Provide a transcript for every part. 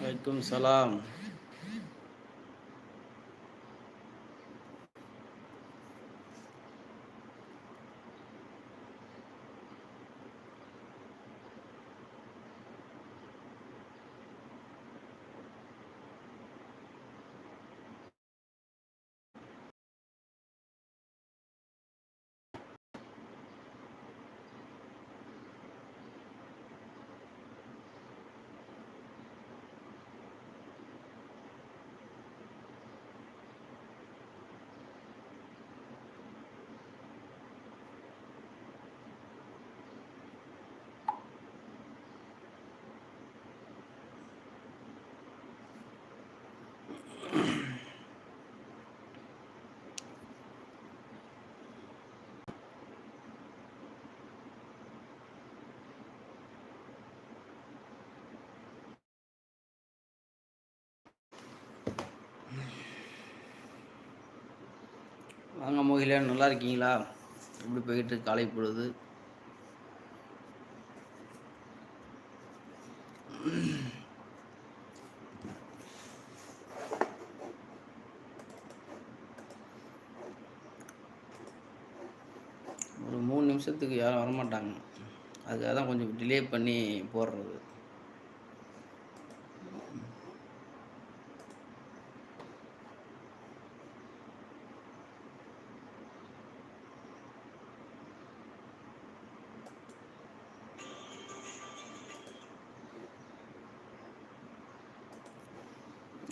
Waalaikumsalam. வாங்க மோகிலன் நல்லா இருக்கீங்களா? எப்படி போயிட்டு காலை பொழுது? ஒரு மூணு நிமிஷத்துக்கு யாரும் வரமாட்டாங்க. அதுக்காக தான் கொஞ்சம் டிலே பண்ணி போடுறது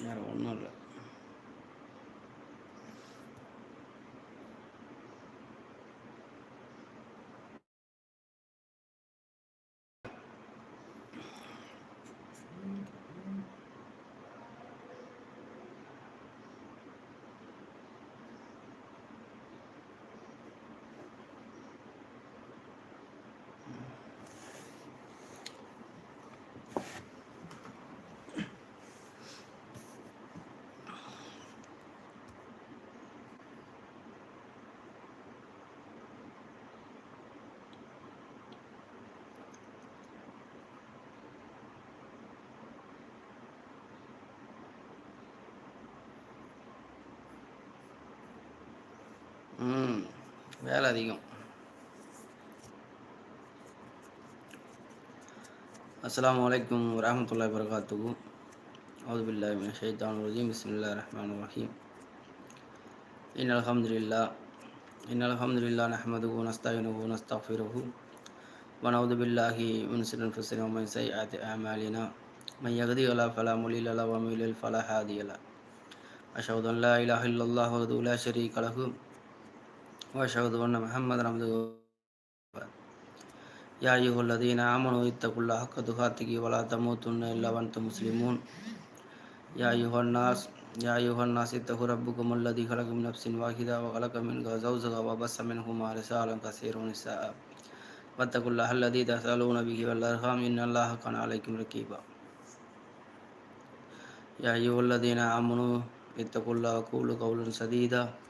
வேறு ஒன்றும் இல்லை ம் வேலை அதிகம் அஸ்லாம் வலைக்கம் வரமத்துல்லா வரகாத்துக்கு அவுதுபில்லா மின் ஷைத்தான் ரஜீம் பிஸ்மில்லா ரஹ்மான் ரஹீம் இன் அலமதுல்லா இன் அலமதுல்லா நஹமது நஸ்தாயினு நஸ்தாஃபிரஹு ونعوذ بالله من شر انفسنا ومن سيئات اعمالنا من يهدي الله فلا مضل له ومن يضلل فلا هادي له اشهد ان لا اله الا الله وحده لا شريك وأشهد أن محمدا عبده يا أيها الذين آمنوا اتقوا الله حق تقاته ولا تموتن إلا وأنتم مسلمون. يا أيها الناس يا أيها الناس اتقوا ربكم الذي خلق من نفس واحدة وخلق منها زوجها وبث منهما رسالا كثيرا ونساء. واتقوا الله الذي تسألون به والأرحام إن الله كان عليكم رقيبا. يا أيها الذين آمنوا اتقوا الله وقولوا قولا سديدا.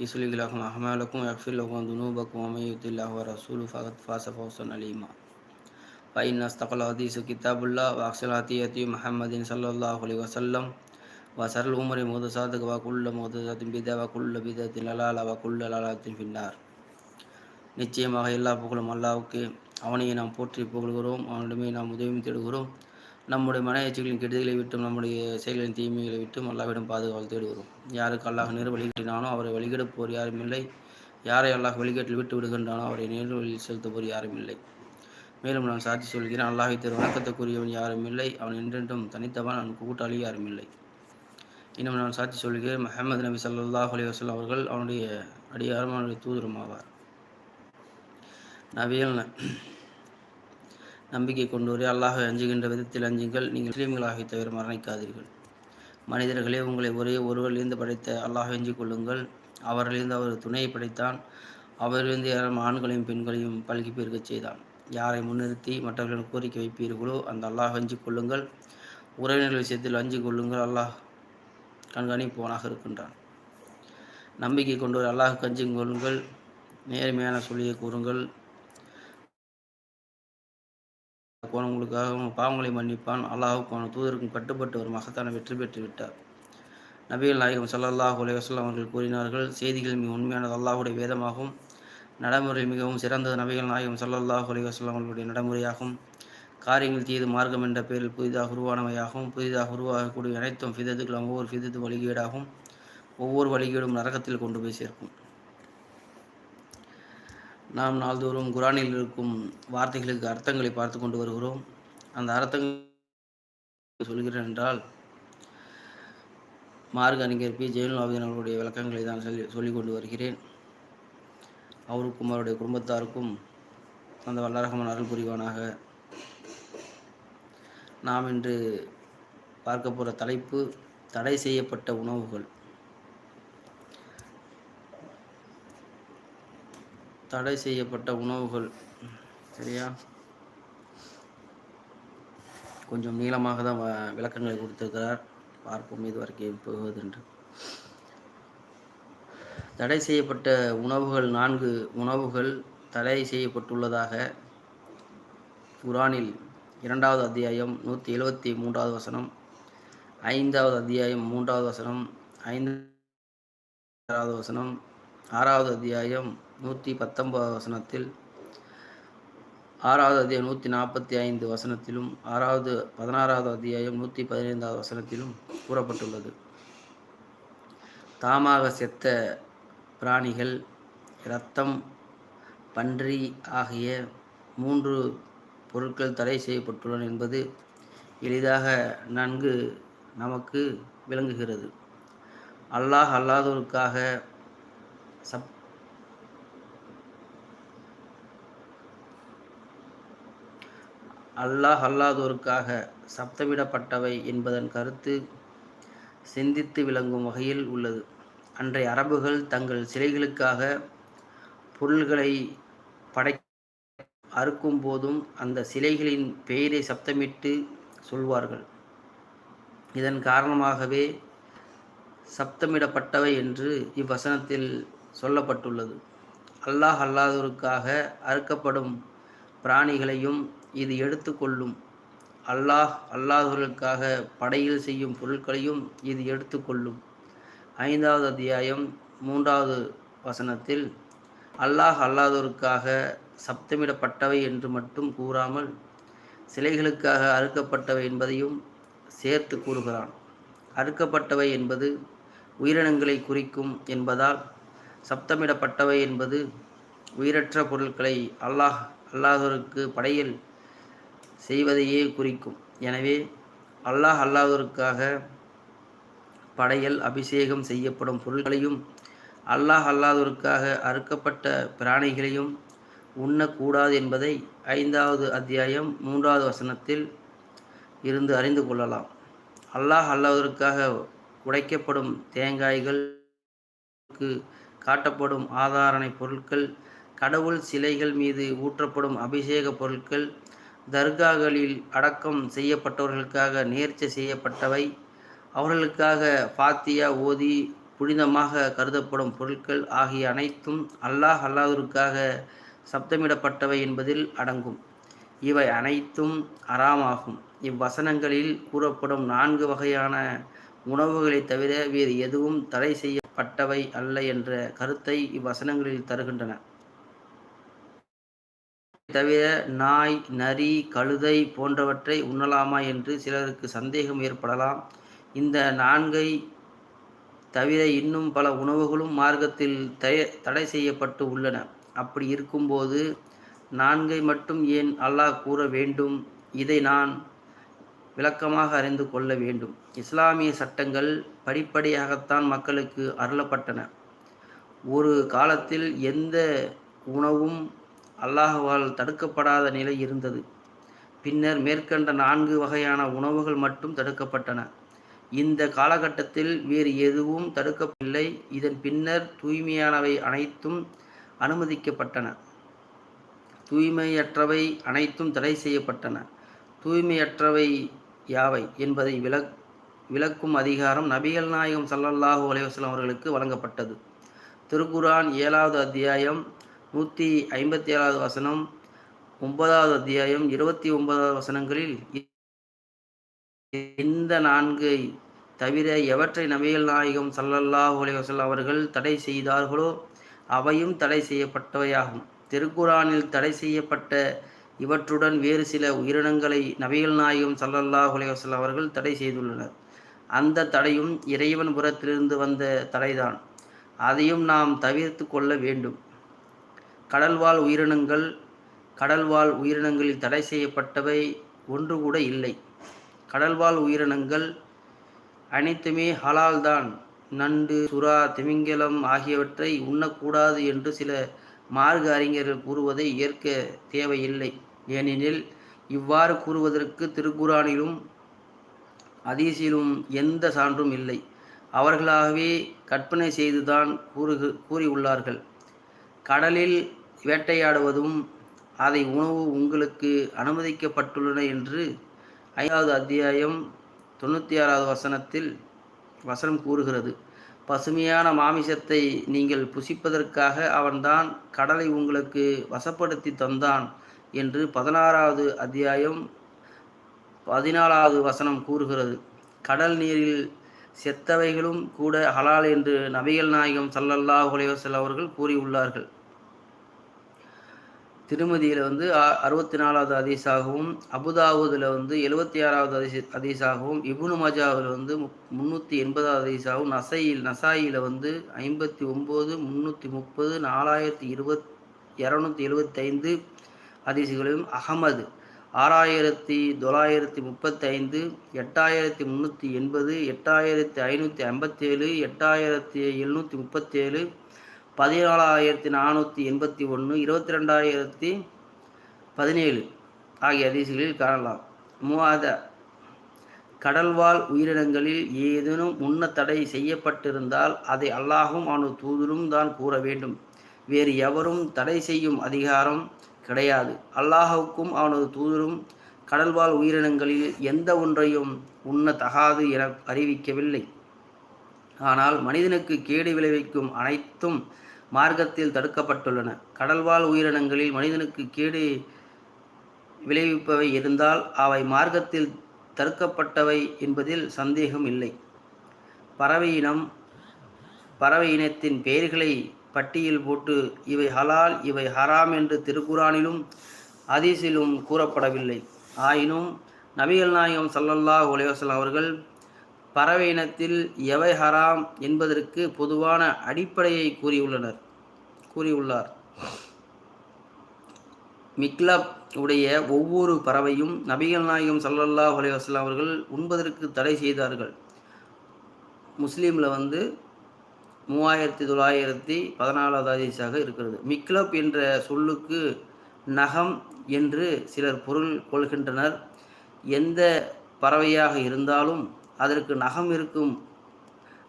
يصلح لكم أعمالكم ويغفر لكم ذنوبكم ومن يطع الله ورسوله فقد فاز فوزا عليما فإن أصدق الحديث كتاب الله وأحسن الهدي هدي محمد صلى الله عليه وسلم وشر الأمور محدثاتها وكل محدثة بدعة وكل بدعة ضلالة وكل ضلالة في النار நிச்சயமாக எல்லா புகழும் அல்லாவுக்கு அவனையை நாம் போற்றி புகழ்கிறோம் அவனிடமே நாம் உதவியும் தேடுகிறோம் நம்முடைய மன எச்சரிகளின் கெடுதலை விட்டும் நம்முடைய செயல்களின் தீமைகளை விட்டும் அல்லாவிடம் பாதுகாவல் தேடுகிறோம் யாருக்கு அல்லாஹ் நேர் வழிகட்டினானோ அவரை வழிகெடுப்போர் யாரும் இல்லை. யாரை அல்லாஹ் வழிகேட்டில் விட்டு விடுகின்றானோ அவரை நேர் வழியில் செலுத்துவோர் யாரும் இல்லை. மேலும் நான் சாட்சி சொல்கிறேன் அல்லாஹை திரு வணக்கத்துக்குரியவன் யாரும் இல்லை. அவன் என்றென்றும் தனித்தவன் அவன் கூட்டாளி யாரும் இல்லை. இன்னும் நான் சாட்சி சொல்கிறேன் மஹமது நபி சல்லாஹ் அலி வஸல்லம் அவர்கள் அவனுடைய அடியாரும் அவனுடைய தூதரும் ஆவார். நபிகள் நம்பிக்கை கொண்டோரே அல்லாஹை அஞ்சுகின்ற விதத்தில் அஞ்சுங்கள். நீங்கள் முஸ்லீம்களாகி தவிர மரணிக்காதீர்கள். மனிதர்களே உங்களை ஒரே ஒருவரிலிருந்து படைத்த அல்லாஹ் அஞ்சிக் கொள்ளுங்கள். அவரிலிருந்து அவர் துணையை படைத்தான். அவரிலிருந்து ஏராளம் ஆண்களையும் பெண்களையும் பல்கி பெருகச் செய்தான். யாரை முன்னிறுத்தி மற்றவர்களிடம் கோரிக்கை வைப்பீர்களோ அந்த அல்லாஹ் அஞ்சு கொள்ளுங்கள். உறவினர்கள் விஷயத்தில் அஞ்சு கொள்ளுங்கள். அல்லாஹ் கண்காணிப்பவனாக இருக்கின்றான். நம்பிக்கை கொண்டு அல்லாஹ் கஞ்சி கொள்ளுங்கள். நேர்மையான சொல்லியை கூறுங்கள். உங்களுக்காக பாவங்களை மன்னிப்பான். அல்லாஹுக்கு தூதருக்கும் கட்டுப்பட்டு ஒரு மகத்தான வெற்றி பெற்று விட்டார். நபிகள் நாயகம் சல்லாஹ் அலைவாஸ்லாம் அவர்கள் கூறினார்கள் செய்திகள் மிக உண்மையானது அல்லாஹுடைய வேதமாகும். நடைமுறை மிகவும் சிறந்தது நபிகள் நாயகம் சல்லாஹ் அலைவாஸ்லாம் அவர்களுடைய நடைமுறையாகும். காரியங்கள் தீது மார்க்கம் என்ற பெயரில் புதிதாக உருவானவையாகும். புதிதாக உருவாகக்கூடிய அனைத்தும் ஃபிதத்துக்களும் ஒவ்வொரு ஃபிதத்து வழிகேடாகும். ஒவ்வொரு வழிகேடும் நரகத்தில் கொண்டு போய் சேர்க்கும். நாம் நாள்தோறும் குரானில் இருக்கும் வார்த்தைகளுக்கு அர்த்தங்களை பார்த்து கொண்டு வருகிறோம். அந்த அர்த்தங்கள் சொல்கிறேன் என்றால் மார்க் அறிஞர் பி. ஜெயலலாவின் அவர்களுடைய விளக்கங்களை தான் சொல்லி சொல்லிக் கொண்டு வருகிறேன். அவருக்கும் அவருடைய குடும்பத்தாருக்கும் அந்த வல்லரகமன் அருள் புரிவானாக. நாம் இன்று பார்க்க போகிற தலைப்பு தடை செய்யப்பட்ட உணவுகள். தடை செய்யப்பட்ட உணவுகள். சரியா? கொஞ்சம் நீளமாக தான் விளக்கங்களை கொடுத்திருக்கிறார். பார்ப்போம் இது வரைக்கும் போவதென்று தடை செய்யப்பட்ட உணவுகள் நான்கு உணவுகள் தடை செய்யப்பட்டுள்ளதாக குரானில் இரண்டாவது அத்தியாயம் நூற்றி எழுபத்தி மூன்றாவது வசனம் ஐந்தாவது அத்தியாயம் மூன்றாவது வசனம் ஐந்தாவது வசனம் ஆறாவது அத்தியாயம் நூற்றி பத்தொன்பது வசனத்தில் ஆறாவது அத்தியாயம் நூற்றி நாற்பத்தி ஐந்து வசனத்திலும் ஆறாவது பதினாறாவது அத்தியாயம் நூற்றி பதினைந்தாவது வசனத்திலும் கூறப்பட்டுள்ளது. தாமாக செத்த பிராணிகள் இரத்தம் பன்றி ஆகிய மூன்று பொருட்கள் தடை செய்யப்பட்டுள்ளன என்பது எளிதாக நன்கு நமக்கு விளங்குகிறது. அல்லாஹ் அல்லாதோருக்காக சப் அல்லாஹ் அல்லாதோருக்காக சப்தமிடப்பட்டவை என்பதன் கருத்து சிந்தித்து விளங்கும் வகையில் உள்ளது. அன்றைய அரபுகள் தங்கள் சிலைகளுக்காக பொருள்களை படை அறுக்கும் போதும் அந்த சிலைகளின் பெயரை சப்தமிட்டு சொல்வார்கள். இதன் காரணமாகவே சப்தமிடப்பட்டவை என்று இவ்வசனத்தில் சொல்லப்பட்டுள்ளது. அல்லாஹ் அல்லாதோருக்காக அறுக்கப்படும் பிராணிகளையும் இது எடுத்துக்கொள்ளும். அல்லாஹ் அல்லாஹர்களுக்காக படையில் செய்யும் பொருட்களையும் இது எடுத்துக்கொள்ளும். ஐந்தாவது அத்தியாயம் மூன்றாவது வசனத்தில் அல்லாஹ் அல்லாதோருக்காக சப்தமிடப்பட்டவை என்று மட்டும் கூறாமல் சிலைகளுக்காக அறுக்கப்பட்டவை என்பதையும் சேர்த்து கூறுகிறான். அறுக்கப்பட்டவை என்பது உயிரினங்களை குறிக்கும் என்பதால் சப்தமிடப்பட்டவை என்பது உயிரற்ற பொருட்களை அல்லாஹ் அல்லாஹருக்கு படையில் செய்வதையே குறிக்கும். எனவே அல்லாஹ் அல்லாதோருக்காக படையல் அபிஷேகம் செய்யப்படும் பொருள்களையும் அல்லாஹ் அல்லாதோருக்காக அறுக்கப்பட்ட பிராணிகளையும் உண்ணக்கூடாது என்பதை ஐந்தாவது அத்தியாயம் மூன்றாவது வசனத்தில் இருந்து அறிந்து கொள்ளலாம். அல்லாஹ் அல்லாதோருக்காக உடைக்கப்படும் தேங்காய்களுக்கு காட்டப்படும் ஆதாரணை பொருட்கள் கடவுள் சிலைகள் மீது ஊற்றப்படும் அபிஷேக பொருட்கள் தர்காகளில் அடக்கம் செய்யப்பட்டவர்களுக்காக நேர்ச்சி செய்யப்பட்டவை. அவர்களுக்காக பாத்தியா ஓதி புனிதமாக கருதப்படும் பொருட்கள் ஆகிய அனைத்தும் அல்லாஹ் அல்லாதோருக்காக சப்தமிடப்பட்டவை என்பதில் அடங்கும். இவை அனைத்தும் அறாமாகும் இவ்வசனங்களில் கூறப்படும் நான்கு வகையான உணவுகளை தவிர வேறு எதுவும் தடை செய்யப்பட்டவை அல்ல என்ற கருத்தை இவ்வசனங்களில் தருகின்றன. தவிர நாய் நரி கழுதை போன்றவற்றை உண்ணலாமா என்று சிலருக்கு சந்தேகம் ஏற்படலாம். இந்த நான்கை தவிர இன்னும் பல உணவுகளும் மார்க்கத்தில் தடை செய்யப்பட்டு உள்ளன. அப்படி இருக்கும்போது நான்கை மட்டும் ஏன் அல்லாஹ் கூற வேண்டும்? இதை நான் விளக்கமாக அறிந்து கொள்ள வேண்டும். இஸ்லாமிய சட்டங்கள் படிப்படியாகத்தான் மக்களுக்கு அருளப்பட்டன. ஒரு காலத்தில் எந்த உணவும் அல்லாஹுவால் தடுக்கப்படாத நிலை இருந்தது. பின்னர் மேற்கண்ட நான்கு வகையான உணவுகள் மட்டும் தடுக்கப்பட்டன. இந்த காலகட்டத்தில் வேறு எதுவும் தடுக்கப்படவில்லை. இதன் பின்னர் தூய்மையானவை அனைத்தும் அனுமதிக்கப்பட்டன. தூய்மையற்றவை அனைத்தும் தடை செய்யப்பட்டன. தூய்மையற்றவை யாவை என்பதை விளக் விளக்கும் அதிகாரம் நபிகள் நாயகம் சல்லல்லாஹூ அலைவாஸ்லாம் அவர்களுக்கு வழங்கப்பட்டது. திருக்குரான் ஏழாவது அத்தியாயம் நூற்றி ஐம்பத்தி ஏழாவது வசனம் ஒன்பதாவது அத்தியாயம் இருபத்தி ஒன்பதாவது வசனங்களில் இந்த நான்கை தவிர எவற்றை நபிகள் நாயகம் சல்லல்லாஹ் அலைவாஸ்லாம் அவர்கள் தடை செய்தார்களோ அவையும் தடை செய்யப்பட்டவையாகும். திருக்குரானில் தடை செய்யப்பட்ட இவற்றுடன் வேறு சில உயிரினங்களை நபிகள் நாயகம் சல்லல்லாஹ் அலைவாஸ்லாம் அவர்கள் தடை செய்துள்ளனர். அந்த தடையும் இறைவன் புறத்திலிருந்து வந்த தடைதான். அதையும் நாம் தவிர்த்து கொள்ள வேண்டும். கடல்வாழ் உயிரினங்கள் கடல்வாழ் உயிரினங்களில் தடை செய்யப்பட்டவை ஒன்று கூட இல்லை. கடல்வாழ் உயிரினங்கள் அனைத்துமே ஹலால் தான் நண்டு சுறா திமிங்கலம் ஆகியவற்றை உண்ணக்கூடாது என்று சில மார்க்க அறிஞர்கள் கூறுவதை ஏற்க தேவையில்லை. ஏனெனில் இவ்வாறு கூறுவதற்கு திருக்குறானிலும் அதீசிலும் எந்த சான்றும் இல்லை. அவர்களாகவே கற்பனை செய்துதான் கூறுகு கூறியுள்ளார்கள். கடலில் வேட்டையாடுவதும் அதை உணவு உங்களுக்கு அனுமதிக்கப்பட்டுள்ளன என்று ஐந்தாவது அத்தியாயம் தொண்ணூற்றி ஆறாவது வசனத்தில் வசனம் கூறுகிறது. பசுமையான மாமிசத்தை நீங்கள் புசிப்பதற்காக அவன்தான் கடலை உங்களுக்கு வசப்படுத்தி தந்தான் என்று பதினாறாவது அத்தியாயம் பதினாலாவது வசனம் கூறுகிறது. கடல் நீரில் செத்தவைகளும் கூட ஹலால் என்று நபிகள் நாயகம் சல்லல்லாஹ் உலைவசல் அவர்கள் கூறியுள்ளார்கள். திருமதியில் வந்து அறுபத்தி நாலாவது அதிசாகவும் அபுதாவூதில் வந்து எழுபத்தி ஆறாவது அதிச அதிசாகவும் இபுனு மஜாவில் வந்து முந்நூற்றி எண்பதாவது அதிசாகவும் நசையில் நசாயில் வந்து ஐம்பத்தி ஒம்பது முந்நூற்றி முப்பது நாலாயிரத்தி இருபத் இரநூத்தி எழுபத்தைந்து அதிசுகளையும் அகமது ஆறாயிரத்தி தொள்ளாயிரத்தி முப்பத்தைந்து எட்டாயிரத்தி முந்நூற்றி எண்பது எட்டாயிரத்தி ஐநூற்றி ஐம்பத்தேழு எட்டாயிரத்தி எழுநூற்றி முப்பத்தேழு பதினாலாயிரத்தி நானூற்றி எண்பத்தி ஒன்று இருபத்தி ரெண்டாயிரத்தி பதினேழு ஆகிய அதிசயங்களில் காணலாம். மூவாத கடல்வாழ் உயிரினங்களில் ஏதேனும் முன்ன தடை செய்யப்பட்டிருந்தால் அதை அல்லாஹும் அவனது தூதரும் தான் கூற வேண்டும் வேறு எவரும் தடை செய்யும் அதிகாரம் கிடையாது. அல்லாஹுக்கும் அவனது தூதரும் கடல்வாழ் உயிரினங்களில் எந்த ஒன்றையும் உண்ண தகாது என அறிவிக்கவில்லை. ஆனால் மனிதனுக்கு கேடு விளைவிக்கும் அனைத்தும் மார்க்கத்தில் தடுக்கப்பட்டுள்ளன. கடல்வாழ் உயிரினங்களில் மனிதனுக்கு கேடு விளைவிப்பவை இருந்தால் அவை மார்க்கத்தில் தடுக்கப்பட்டவை என்பதில் சந்தேகம் இல்லை. பறவை இனம் பறவை இனத்தின் பெயர்களை பட்டியல் போட்டு இவை ஹலால் இவை ஹராம் என்று திருக்குறானிலும் அதிசிலும் கூறப்படவில்லை. ஆயினும் நபிகள் நாயகம் சல்லல்லா உலகம் அவர்கள் பறவை இனத்தில் எவை ஹராம் என்பதற்கு பொதுவான அடிப்படையை கூறியுள்ளனர் கூறியுள்ளார். மிக்லப் உடைய ஒவ்வொரு பறவையும் நபிகள் நாயகம் சல்லல்லா அலைவாஸ்லாம் அவர்கள் உண்பதற்கு தடை செய்தார்கள். முஸ்லீமில் வந்து மூவாயிரத்தி தொள்ளாயிரத்தி பதினாலாவது ஆதீஸாக இருக்கிறது. மிக்லப் என்ற சொல்லுக்கு நகம் என்று சிலர் பொருள் கொள்கின்றனர். எந்த பறவையாக இருந்தாலும் அதற்கு நகம் இருக்கும்.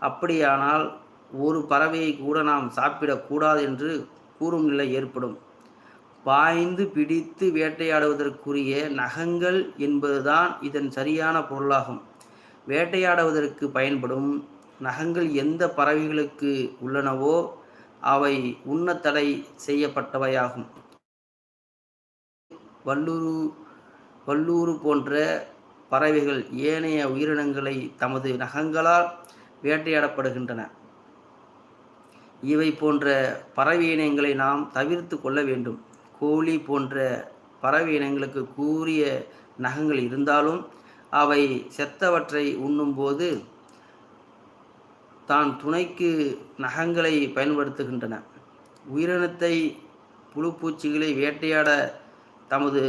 அப்படியானால் ஒரு பறவையை கூட நாம் சாப்பிடக்கூடாது என்று கூறும் நிலை ஏற்படும். பாய்ந்து பிடித்து வேட்டையாடுவதற்குரிய நகங்கள் என்பதுதான் இதன் சரியான பொருளாகும். வேட்டையாடுவதற்கு பயன்படும் நகங்கள் எந்த பறவைகளுக்கு உள்ளனவோ அவை உண்ண தடை செய்யப்பட்டவையாகும். வல்லூரு வல்லூறு போன்ற பறவைகள் ஏனைய உயிரினங்களை தமது நகங்களால் வேட்டையாடப்படுகின்றன. இவை போன்ற பறவை இனங்களை நாம் தவிர்த்து கொள்ள வேண்டும். கோழி போன்ற பறவை இனங்களுக்கு கூறிய நகங்கள் இருந்தாலும் அவை செத்தவற்றை உண்ணும்போது தான் துணைக்கு நகங்களை பயன்படுத்துகின்றன. உயிரினத்தை புழுப்பூச்சிகளை வேட்டையாட தமது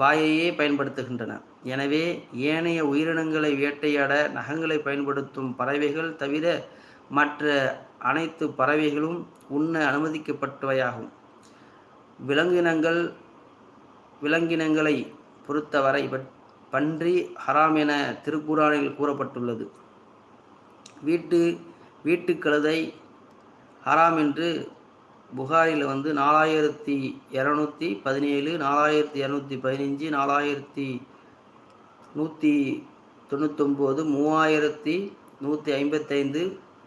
வாயையே பயன்படுத்துகின்றன. எனவே ஏனைய உயிரினங்களை வேட்டையாட நகங்களை பயன்படுத்தும் பறவைகள் தவிர மற்ற அனைத்து பறவைகளும் உண்ண அனுமதிக்கப்பட்டவையாகும். விலங்கினங்கள் விலங்கினங்களை பொறுத்தவரை பன்றி ஹராம் என திருக்குறானில் கூறப்பட்டுள்ளது. வீட்டு வீட்டு கழுதை ஹராம் என்று புகாரில் வந்து நாலாயிரத்தி இரநூத்தி பதினேழு நாலாயிரத்தி இரநூத்தி பதினஞ்சு நாலாயிரத்தி நூற்றி தொண்ணூத்தொம்பது மூவாயிரத்தி நூற்றி ஐம்பத்தைந்து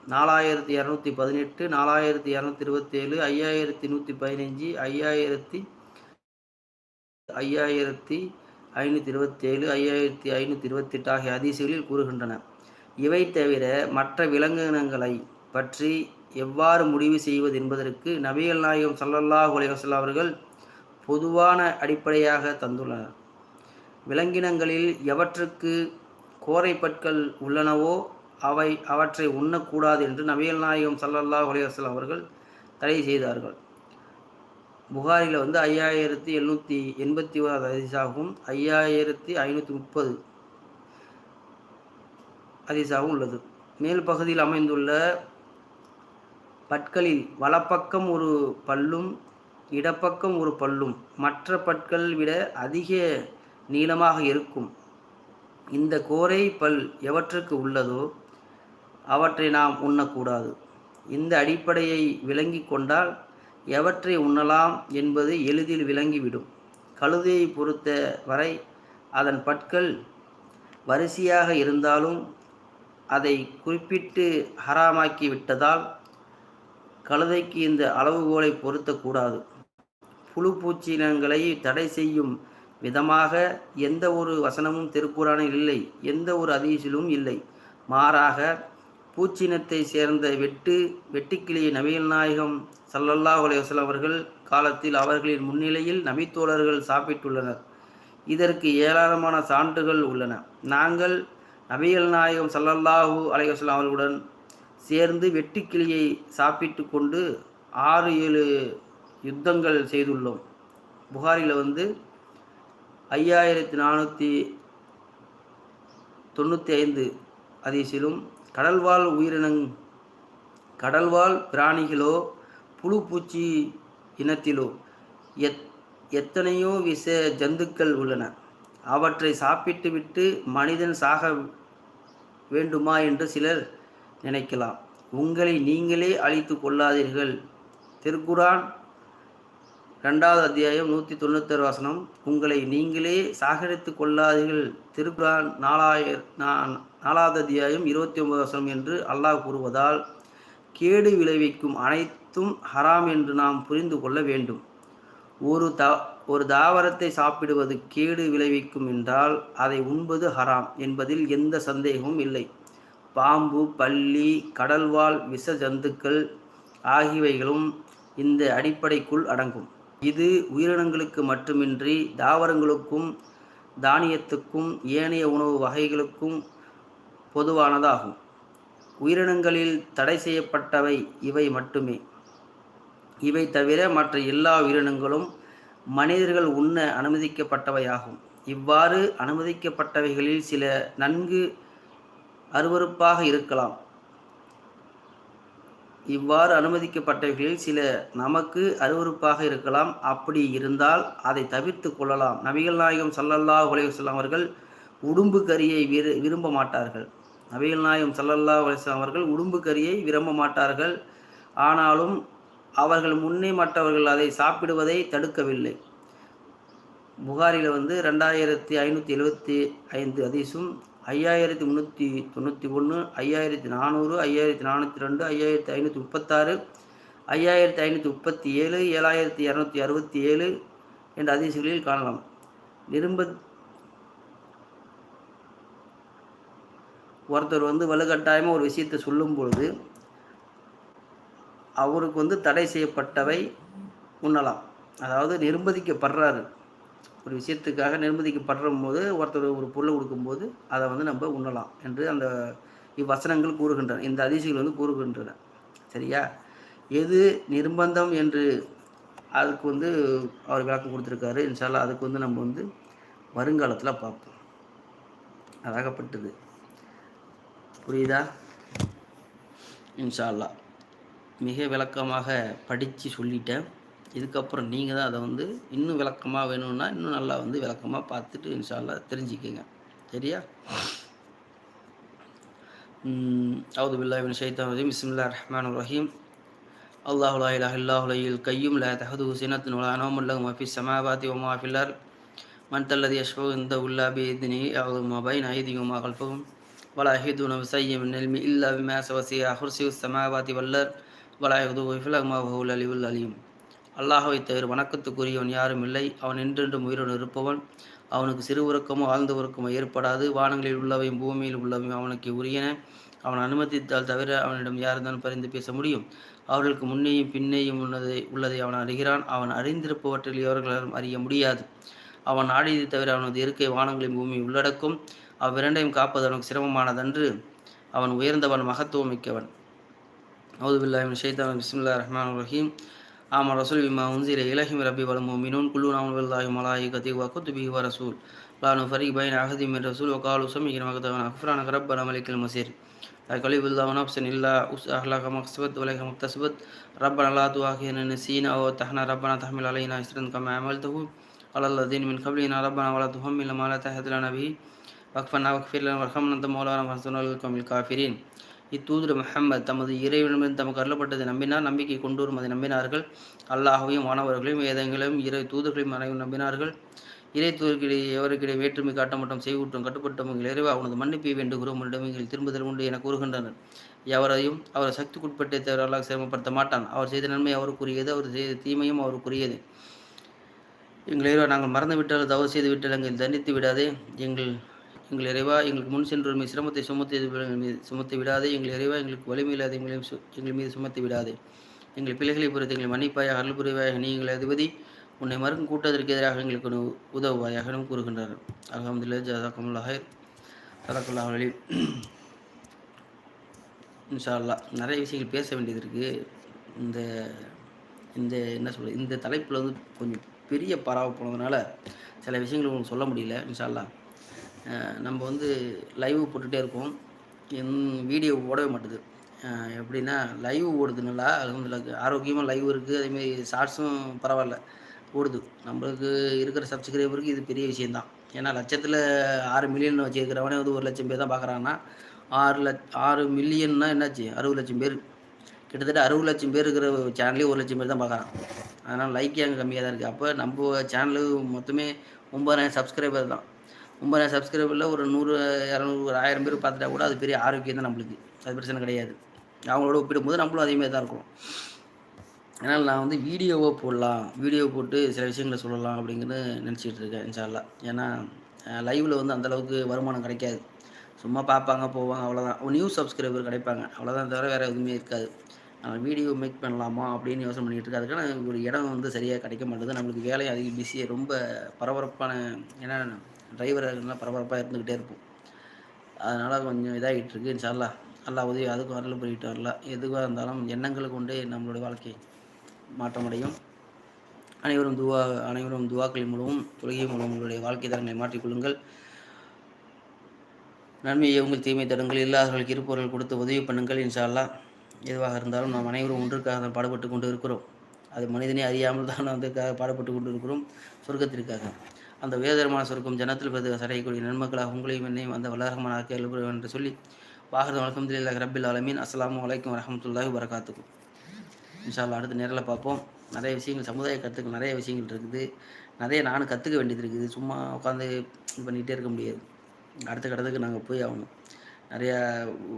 நாலாயிரத்தி இரநூத்தி பதினெட்டு நாலாயிரத்தி இரநூத்தி இருபத்தேழு ஐயாயிரத்தி நூற்றி பதினஞ்சு ஐயாயிரத்தி ஐயாயிரத்தி ஐநூற்றி இருபத்தேழு ஐயாயிரத்தி ஐநூற்றி இருபத்தெட்டு ஆகிய அதிசயங்களில் கூறுகின்றன. இவை தவிர மற்ற விலங்கினங்களை பற்றி எவ்வாறு முடிவு செய்வது என்பதற்கு நபிகள் நாயகம் சல்லல்லாஹ் அலைவசல்லா அவர்கள் பொதுவான அடிப்படையாக தந்துள்ளனர். விலங்கினங்களில் எவற்றுக்கு கோரைப்பற்கள் உள்ளனவோ அவை அவற்றை உண்ணக்கூடாது என்று நபிகள் நாயகம் சல்லல்லாஹ் அலைவசல்லாம் அவர்கள் தடை செய்தார்கள். புகாரில் வந்து ஐயாயிரத்தி எழுநூற்றி எண்பத்தி ஓராவது அதிசாகவும் ஐயாயிரத்தி ஐநூற்றி முப்பது அதிசாகவும் உள்ளது. மேல் பகுதியில் அமைந்துள்ள பற்களில் வலப்பக்கம் ஒரு பல்லும் இடப்பக்கம் ஒரு பல்லும். மற்ற பற்கள் விட அதிக நீளமாக இருக்கும். இந்த கோரை பல் எவற்றுக்கு உள்ளதோ அவற்றை நாம் உண்ணக்கூடாது. இந்த அடிப்படையை விளங்கி கொண்டால் எவற்றை உண்ணலாம் என்பது எளிதில் விளங்கிவிடும். கழுதையை பொறுத்த வரை அதன் பற்கள் வரிசையாக இருந்தாலும் அதை குறிப்பிட்டு ஹராமாக்கி விட்டதால் கழுதைக்கு இந்த அளவுகோலை பொருத்தக்கூடாது. புழு பூச்சினங்களை தடை செய்யும் விதமாக எந்த ஒரு வசனமும் திருக்குறானில் இல்லை எந்த ஒரு அதிசிலும் இல்லை. மாறாக பூச்சினத்தை சேர்ந்த வெட்டு வெட்டுக்கிளியை நபிகள் நாயகம் சல்லல்லா அலைவசல் அவர்கள் காலத்தில் அவர்களின் முன்னிலையில் நபித்தோழர்கள் சாப்பிட்டுள்ளனர். இதற்கு ஏராளமான சான்றுகள் உள்ளன. நாங்கள் நபிகள் நாயகம் சல்லல்லாஹூ அலைவசல்லாம் அவர்களுடன் சேர்ந்து வெட்டுக்கிளியை சாப்பிட்டு கொண்டு ஆறு ஏழு யுத்தங்கள் செய்துள்ளோம். புகாரில் வந்து ஐயாயிரத்தி நானூற்றி தொண்ணூற்றி ஐந்து அதிசிலும் கடல்வாழ் உயிரினங் கடல்வாழ் பிராணிகளோ புழு பூச்சி இனத்திலோ எத் எத்தனையோ விஷ ஜந்துக்கள் உள்ளன. அவற்றை சாப்பிட்டுவிட்டு மனிதன் சாக வேண்டுமா என்று சிலர் நினைக்கலாம். உங்களை நீங்களே அழித்து கொள்ளாதீர்கள். திருக்குரான் ரெண்டாவது அத்தியாயம் நூற்றி தொண்ணூத்தொரு வசனம் உங்களை நீங்களே சாகரித்து கொள்ளாதீர்கள். திருக்குறான் நாலாயிர நாலாவது அத்தியாயம் இருபத்தி ஒன்பது வசனம் என்று அல்லாஹ் கூறுவதால் கேடு விளைவிக்கும் அனைத்தும் ஹராம் என்று நாம் புரிந்து கொள்ள வேண்டும். ஒரு த ஒரு தாவரத்தை சாப்பிடுவது கேடு விளைவிக்கும் என்றால் அதை உண்பது ஹராம் என்பதில் எந்த சந்தேகமும் இல்லை. பாம்பு பள்ளி கடல்வாழ் விஷ ஜந்துக்கள் ஆகியவைகளும் இந்த அடிப்படைக்குள் அடங்கும். இது உயிரினங்களுக்கு மட்டுமின்றி தாவரங்களுக்கும் தானியத்துக்கும் ஏனைய உணவு வகைகளுக்கும் பொதுவானதாகும். உயிரினங்களில் தடை செய்யப்பட்டவை இவை மட்டுமே. இவை தவிர மற்ற எல்லா உயிரினங்களும் மனிதர்கள் உண்ண அனுமதிக்கப்பட்டவையாகும். இவ்வாறு அனுமதிக்கப்பட்டவைகளில் சில நன்கு அருவறுப்பாக இருக்கலாம். இவ்வாறு அனுமதிக்கப்பட்டவைகளில் சில நமக்கு அருவறுப்பாக இருக்கலாம். அப்படி இருந்தால் அதை தவிர்த்து கொள்ளலாம். நபிகள் நாயகம் சல்லல்லா உலகம் அவர்கள் உடும்பு கரியை விரு விரும்ப மாட்டார்கள். நபிகள் நாயகம் சல்லல்லா உலகம் அவர்கள் உடும்பு கரியை விரும்ப மாட்டார்கள். ஆனாலும் அவர்கள் முன்னே மற்றவர்கள் அதை சாப்பிடுவதை தடுக்கவில்லை. புகாரில் வந்து ரெண்டாயிரத்தி ஐநூற்றி எழுபத்தி ஐந்து அதிசும் ஐயாயிரத்தி முந்நூற்றி தொண்ணூற்றி ஒன்று ஐயாயிரத்தி நானூறு ஐயாயிரத்தி நானூற்றி ரெண்டு ஐயாயிரத்தி ஐநூற்றி முப்பத்தாறு ஐயாயிரத்தி ஐநூற்றி முப்பத்தி ஏழு ஏழாயிரத்தி இரநூத்தி அறுபத்தி ஏழு என்ற அதிசயங்களில் காணலாம். நிரும்ப ஒருத்தர் வந்து வலுக்கட்டாயமாக ஒரு விஷயத்தை சொல்லும் பொழுது அவருக்கு வந்து தடை செய்யப்பட்டவை உண்ணலாம். அதாவது நிர்பந்திக்கப்படுறாரு. ஒரு விஷயத்துக்காக நிர்பந்திக்கப்படுற போது ஒருத்தர் ஒரு பொருளை கொடுக்கும்போது அதை வந்து நம்ம உண்ணலாம் என்று அந்த இவ்வசனங்கள் கூறுகின்றன. இந்த அதிசயங்கள் வந்து கூறுகின்றன. சரியா? எது நிர்பந்தம் என்று அதுக்கு வந்து அவர் விளக்கம் கொடுத்துருக்காரு. இன்ஷால்லா அதுக்கு வந்து நம்ம வந்து வருங்காலத்தில் பார்ப்போம். அதாகப்பட்டது. புரியுதா? இன்ஷால்லா மிக விளக்கமாக படித்து சொல்லிட்டேன். இதுக்கப்புறம் நீங்கள் தான் அதை வந்து இன்னும் விளக்கமாக வேணும்னா இன்னும் நல்லா வந்து விளக்கமாக பார்த்துட்டு இன்ஷால்லா தெரிஞ்சுக்கோங்க. சரியா? அவுது பில்லாஹின் ஷைத்தான் ரஹீம் இஸ்மில்லா ரஹ்மான் ரஹீம். அல்லாஹு லா கையும். ல தஹது ஹுசீனத்தின் உலானோம் அல்லஹு மஃபி சமாபாதி ஒமா ஃபில்லர் மன் தல்லதி யஷ்பு இந்த உல்லா பீதினி அவது மபைன் ஐதியுமா கல்பகும் வலா ஹிதுன விசையம் நெல்மி இல்லா மேசவசி வசியா சமாபாதி வல்லர் வலாயுது விஃபிலகமாகவுல் அலிவுல் அலியும் அல்லாஹவை தவிர வணக்கத்துக்குரியவன் யாரும் இல்லை. அவன் என்றென்றும் உயிருடன் இருப்பவன். அவனுக்கு சிறு உறக்கமோ ஆழ்ந்த உறக்கமோ ஏற்படாது. வானங்களில் உள்ளவையும் பூமியில் உள்ளவையும் அவனுக்கு உரியன. அவன் அனுமதித்தால் தவிர அவனிடம் யாருந்தாலும் பரிந்து பேச முடியும். அவர்களுக்கு முன்னேயும் பின்னேயும் உள்ளதை உள்ளதை அவன் அறிகிறான். அவன் அறிந்திருப்பவற்றில் இவர்களாலும் அறிய முடியாது. அவன் ஆடியதை தவிர அவனது இருக்கை வானங்களின் பூமி உள்ளடக்கும். அவ்விரண்டையும் காப்பது அவனுக்கு சிரமமானதன்று. அவன் உயர்ந்தவன் மகத்துவமிக்கவன் أعوذ بالله من الشيطان بسم الله الرحمن الرحيم. أما الرسول بما أنزل إليه من ربي والمؤمنون كلنا آمن بالله وملائكته وكتبه ورسول لا نفرق بين أحد من رسول وقالوا سمعنا وقتنا غفرانك ربنا ملك المصير لا يكلف الله نفسا إلا وسعها. لها ما كسبت ولها ما اكتسبت. ربنا لا تؤاخذنا نسينا أو تحنا ربنا تحمل علينا إسرا كما عملته على الذين من قبلنا. ربنا ولا تهملنا ما لا طاقة لنا به. واكفنا واغفر لنا وارحمنا أنت مولانا فانصرنا على القوم الكافرين. இத்தூதர் முகமது தமது இறைவனிடம் தமக்கு அருளப்பட்டதை நம்பினார் நம்பிக்கை கொண்டு அதை நம்பினார்கள். அல்லாஹையும் மாணவர்களையும் வேதங்களையும் இறை தூதர்களையும் அனைவரும் நம்பினார்கள். இறை தூதர்களிடையே எவருக்கிடையே வேற்றுமை காட்ட மட்டும் செய்வூட்டும் கட்டுப்பட்டவங்க இறைவா அவனது மன்னிப்பை வேண்டுகிறோம் உன்னிடம் எங்கள் திரும்புதல் உண்டு என கூறுகின்றனர். எவரையும் அவர் சக்திக்குட்பட்டே தவறாக சிரமப்படுத்த மாட்டான். அவர் செய்த நன்மை அவருக்குரியது அவர் செய்த தீமையும் அவருக்குரியது. எங்கள் இறைவா நாங்கள் மறந்துவிட்டால் தவறு செய்து விட்டால் எங்கள் தண்டித்து விடாதே. எங்கள் எங்கள் இறைவா எங்களுக்கு முன் சென்று சிரமத்தை சுமத்தி மீது சுமத்தி விடாதே. எங்கள் இறைவா எங்களுக்கு வலிமையில்லாத எங்களை எங்களையும் எங்கள் மீது சுமத்தி விடாதே. எங்கள் பிள்ளைகளை பொறுத்து எங்களை மன்னிப்பாயாக அருள் புரிவாயாக நீங்கள் அதிபதி. உன்னை மறுக்கும் கூட்டத்திற்கு எதிராக எங்களுக்கு உதவுவாயாக கூறுகின்றார் அலமதுல்லா ஜாதாக்கமுல்லாஹ் சதக்குல்லா அலி. இன்ஷா அல்லா நிறைய விஷயங்கள் பேச வேண்டியது இருக்குது இந்த இந்த என்ன சொல்கிறது இந்த தலைப்பில் வந்து கொஞ்சம் பெரிய பரவ போனதுனால சில விஷயங்கள் உங்களுக்கு சொல்ல முடியல. இன்ஷால்லா நம்ம வந்து லைவ் போட்டுகிட்டே இருக்கோம். என் வீடியோ ஓடவே மாட்டுது. எப்படின்னா லைவ் ஓடுது நல்லா அலமதுல்லா ஆரோக்கியமாக லைவ் இருக்குது அதேமாதிரி ஷார்ட்ஸும் பரவாயில்ல. ஓடுது. நம்மளுக்கு இருக்கிற சப்ஸ்கிரைபருக்கு இது பெரிய விஷயந்தான் ஏன்னா லட்சத்தில் ஆறு மில்லியன் வச்சுருக்கிறவனே வந்து ஒரு லட்சம் பேர் தான் பார்க்குறாங்கன்னா ஆறு லட்ச ஆறு மில்லியன்னா என்னாச்சு? அறுபது லட்சம் பேர். கிட்டத்தட்ட அறுபது லட்சம் பேர் இருக்கிற சேனல்லே ஒரு லட்சம் பேர் தான் பார்க்குறான் அதனால் லைக்கே அங்கே கம்மியாக தான் இருக்குது அப்போ நம்ம சேனலு மொத்தமே ஒம்பதாயிரம் சப்ஸ்கிரைபர் தான். ஒம்பதாயிரம் சப்ஸ்கிரைபரில் ஒரு நூறு இரநூறு ஒரு ஆயிரம் பேர் பார்த்துட்டா கூட அது பெரிய ஆரோக்கியம் தான் நம்மளுக்கு. அது பிரச்சனை கிடையாது. அவங்களோட ஒப்பிடும்போது நம்மளும் அதேமாதிரி தான் இருக்கும் அதனால் நான் வந்து வீடியோவை போடலாம். வீடியோ போட்டு சில விஷயங்களை சொல்லலாம் அப்படிங்கிறது நினச்சிக்கிட்டு இருக்கேன் இன்ஷால்லா ஏன்னா லைவில் வந்து அந்தளவுக்கு வருமானம் கிடைக்காது. சும்மா பார்ப்பாங்க போவாங்க அவ்வளோதான் நியூஸ் சப்ஸ்கிரைபர் கிடைப்பாங்க. அவ்வளோதான் தவிர வேறு எதுவுமே இருக்காது. வீடியோ மேக் பண்ணலாமா அப்படின்னு யோசனை பண்ணிகிட்டு இருக்கு அதுக்கான ஒரு இடம் வந்து சரியாக கிடைக்க மாட்டேது நம்மளுக்கு வேலையை அதிக பிஸியாக ரொம்ப பரபரப்பான ஏன்னா டிரைவர்கள்லாம் பரபரப்பாக இருந்துக்கிட்டே இருப்போம். அதனால் கொஞ்சம் இதாகிட்டு இருக்கு இன்ஷால்லா நல்லா உதவி அதுக்கும் வரல போயிட்டு வரலாம் எதுவாக இருந்தாலும் எண்ணங்களை கொண்டு நம்மளுடைய வாழ்க்கை மாற்றமடையும். அனைவரும் துவா அனைவரும் துவாக்களின் மூலமும் தொழுகை மூலம் உங்களுடைய வாழ்க்கை தரங்களை மாற்றிக்கொள்ளுங்கள் நன்மையை உங்கள் தீமை தடுங்கள். இல்லாதவர்களுக்கு இருப்பவர்கள் கொடுத்து உதவி பண்ணுங்கள் இன்ஷால்லா எதுவாக இருந்தாலும் நாம் அனைவரும் ஒன்றுக்காக பாடுபட்டு கொண்டு இருக்கிறோம். அது மனிதனே அறியாமல் தான் வந்து பாடுபட்டு கொண்டு இருக்கிறோம். சொர்க்கத்திற்காக. அந்த வேதரமான சொர்க்கம் ஜனத்தில் பது சடையக்கூடிய நன்மக்களாக உங்களையும் என்னையும் அந்த வல்லரகமான ஆக்கிய என்று சொல்லி வாகர் வணக்கம். ரபில் ஆலமீன். அஸ்லாம் வலைக்கம் வரமத்துல்லாஹி வரகாத்துக்கும் இன்ஷால்லா அடுத்து நேரில் பார்ப்போம். நிறைய விஷயங்கள் சமுதாய கற்றுக்க நிறைய விஷயங்கள் இருக்குது. நிறைய நானும் கற்றுக்க வேண்டியது இருக்குது. சும்மா உட்காந்து இது பண்ணிகிட்டே இருக்க முடியாது. அடுத்த கடத்துக்கு நாங்கள் போய் ஆகணும். நிறையா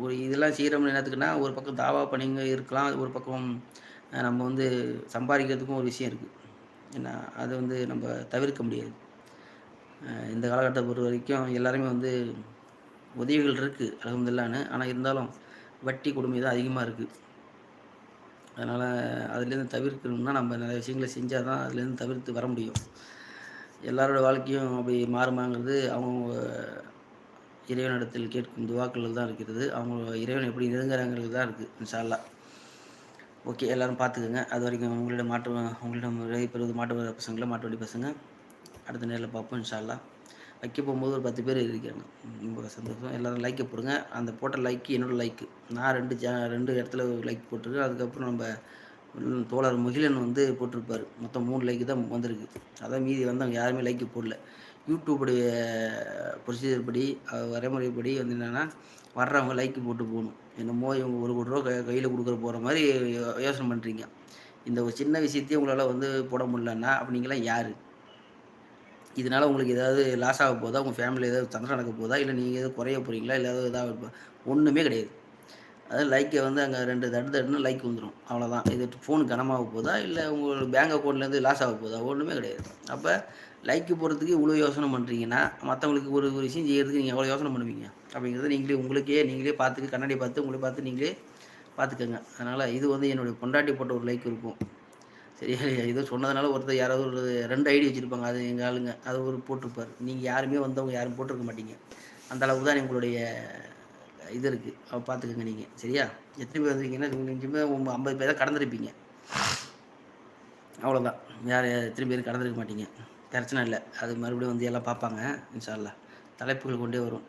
ஒரு இதெல்லாம் செய்கிறோம்னு என்னத்துக்குன்னா ஒரு பக்கம் தாவா பணிங்க இருக்கலாம். ஒரு பக்கம் நம்ம வந்து சம்பாதிக்கிறதுக்கும் ஒரு விஷயம் இருக்குது ஏன்னா அதை வந்து நம்ம தவிர்க்க முடியாது. இந்த காலகட்டத்தை பொறுத்த வரைக்கும் எல்லாருமே வந்து உதவிகள் இருக்குது அலகம்துல்லான்னு ஆனால் இருந்தாலும் வட்டி கொடுமை தான் அதிகமாக இருக்குது அதனால் அதுலேருந்து தவிர்க்கணும்னா நம்ம நிறைய விஷயங்களை செஞ்சால் தான் அதுலேருந்து தவிர்த்து வர முடியும். எல்லாரோட வாழ்க்கையும் அப்படி மாறுமாங்கிறது அவங்க இறைவனிடத்தில் கேட்கும் துவாக்கள் தான் இருக்கிறது. அவங்க இறைவன் எப்படி நெருங்குறாங்கிறது தான் இருக்குது இன்ஷால்லா ஓகே எல்லோரும் பார்த்துக்கோங்க. அது வரைக்கும் உங்களிடம் மாற்று உங்களிடம் பெறுவது மாட்டு பசங்களை மாட்டு வழி பசங்க. அடுத்த நேரில் பார்ப்போம் இன்ஷால்லா வைக்க போகும்போது ஒரு பத்து பேர் இருக்கிறாங்க. ரொம்ப சந்தோஷம். எல்லோரும் லைக்கை போடுங்க. அந்த போட்ட லைக்கு என்னோடய லைக்கு நான் ரெண்டு ஜா ரெண்டு இடத்துல லைக் போட்டிருக்கேன். அதுக்கப்புறம் நம்ம தோழர் முகிலன் வந்து போட்டிருப்பார். மொத்தம் மூணு லைக்கு தான் வந்திருக்கு. அதான் மீதி வந்து அவங்க யாருமே லைக்கு போடல. யூடியூப்புடைய ப்ரொசீஜர் படி வரைமுறைப்படி வந்து என்னென்னா வர்றவங்க லைக்கு போட்டு போகணும். என்னமோ இவங்க ஒரு கோடி ரூபா கையில் கொடுக்குற போகிற மாதிரி யோசனை பண்ணுறீங்க இந்த ஒரு சின்ன விஷயத்தையும் உங்களால் வந்து போட முடியலன்னா அப்படிங்கலாம் யார்? இதனால் உங்களுக்கு ஏதாவது லாஸ் ஆக போதா? உங்கள் ஃபேமிலியில் ஏதாவது சண்டை நடக்க போதா? இல்லை நீங்கள் எதாவது குறைய போகிறீங்களா இல்லை ஏதாவது இதாக ஒன்றுமே கிடையாது. அது லைக்கை வந்து அங்கே ரெண்டு தட்டு தட்டுன்னு லைக் வந்துடும் அவ்வளோதான் இது ஃபோன் கனமாக போதா? இல்லை உங்கள் பேங்க் அக்கௌண்ட்லேருந்து லாஸ் ஆக போதா? ஒன்றுமே கிடையாது. அப்போ லைக்கு போகிறதுக்கு இவ்வளோ யோசனை பண்ணுறீங்கன்னா மற்றவங்களுக்கு ஒரு ஒரு விஷயம் செய்கிறதுக்கு நீங்கள் எவ்வளோ யோசனை பண்ணுவீங்க? அப்படிங்கிறத நீங்களே உங்களுக்கே நீங்களே பார்த்துக்கு கண்ணாடி பார்த்து உங்களை பார்த்து நீங்களே பார்த்துக்கோங்க. அதனால் இது வந்து என்னுடைய பொண்டாட்டி போட்ட ஒரு லைக் இருக்கும். சரியா ஏதோ சொன்னதுனால ஒருத்தர் யாராவது ஒரு ரெண்டு ஐடி வச்சுருப்பாங்க அது எங்கள் ஆளுங்க. அது ஒரு போட்டிருப்பார். நீங்கள் யாருமே வந்தவங்க யாரும் போட்டிருக்க மாட்டீங்க. அந்த அளவுக்கு தான் எங்களுடைய இது இருக்குது அவ பார்த்துக்கோங்க நீங்கள் சரியா? எத்தனை பேர் வந்திருக்கீங்கன்னா நிச்சயமாக ஐம்பது பேர் தான் கடந்திருப்பீங்க. அவ்வளோதான் யார் எத்தனை பேர் கடந்திருக்க மாட்டீங்க. பிரச்சனை இல்லை. அது மறுபடியும் வந்து எல்லாம் பார்ப்பாங்க இன்ஷால்லா தலைப்புகள் கொண்டே வரும்.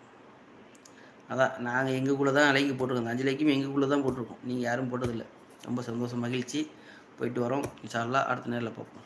அதான் நாங்கள் எங்களுக்குள்ளே தான் அலைக்கு போட்டிருக்கோம். அஞ்சு லைக்கும் எங்களுக்குள்ளே தான் போட்டிருக்கோம். நீங்கள் யாரும் போட்டதில்லை. ரொம்ப சந்தோஷம் மகிழ்ச்சி. போயிட்டு வரோம். இன்ஷால்லா அடுத்த நேரில் பார்ப்போம்.